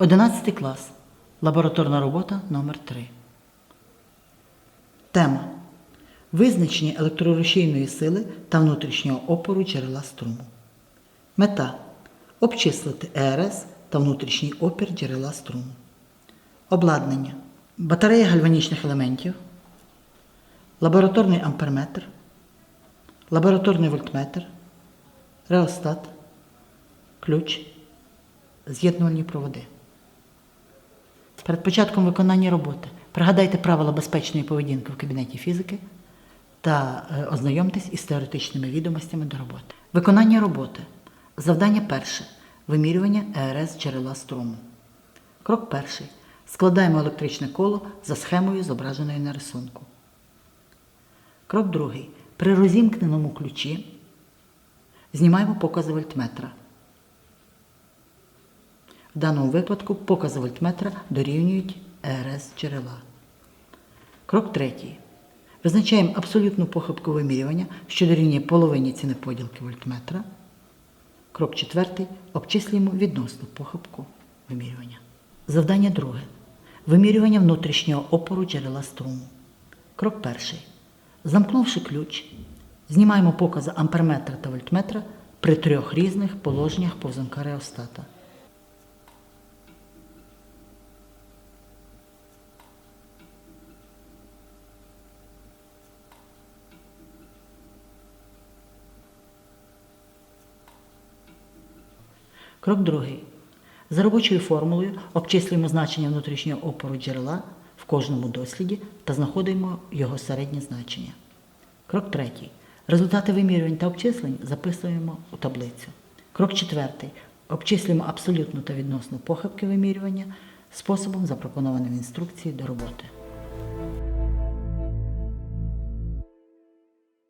11 клас. Лабораторна робота номер 3 Тема. Визначення електрорушійної сили та внутрішнього опору джерела струму. Мета. Обчислити ЕРС та внутрішній опір джерела струму. Обладнання. Батарея гальванічних елементів. Лабораторний амперметр. Лабораторний вольтметр. Реостат. Ключ. З'єднувальні проводи. Перед початком виконання роботи пригадайте правила безпечної поведінки в кабінеті фізики та е, ознайомтесь із теоретичними відомостями до роботи. Виконання роботи. Завдання перше. Вимірювання ЕРС джерела струму. Крок перший. Складаємо електричне коло за схемою, зображеною на рисунку. Крок другий. При розімкненому ключі знімаємо покази вольтметра. В даному випадку покази вольтметра дорівнюють РС джерела. Крок третій. Визначаємо абсолютну похибку вимірювання, що дорівнює половині ціни поділки вольтметра. Крок четвертий. Обчислюємо відносну похибку вимірювання. Завдання друге. Вимірювання внутрішнього опору джерела струму. Крок перший. Замкнувши ключ, знімаємо покази амперметра та вольтметра при трьох різних положеннях повзунка реостата. Крок другий. За робочою формулою обчислюємо значення внутрішнього опору джерела в кожному досліді та знаходимо його середнє значення. Крок третій. Результати вимірювань та обчислень записуємо у таблицю. Крок четвертий. Обчислюємо абсолютну та відносну похибки вимірювання способом, запропонованим в інструкції до роботи.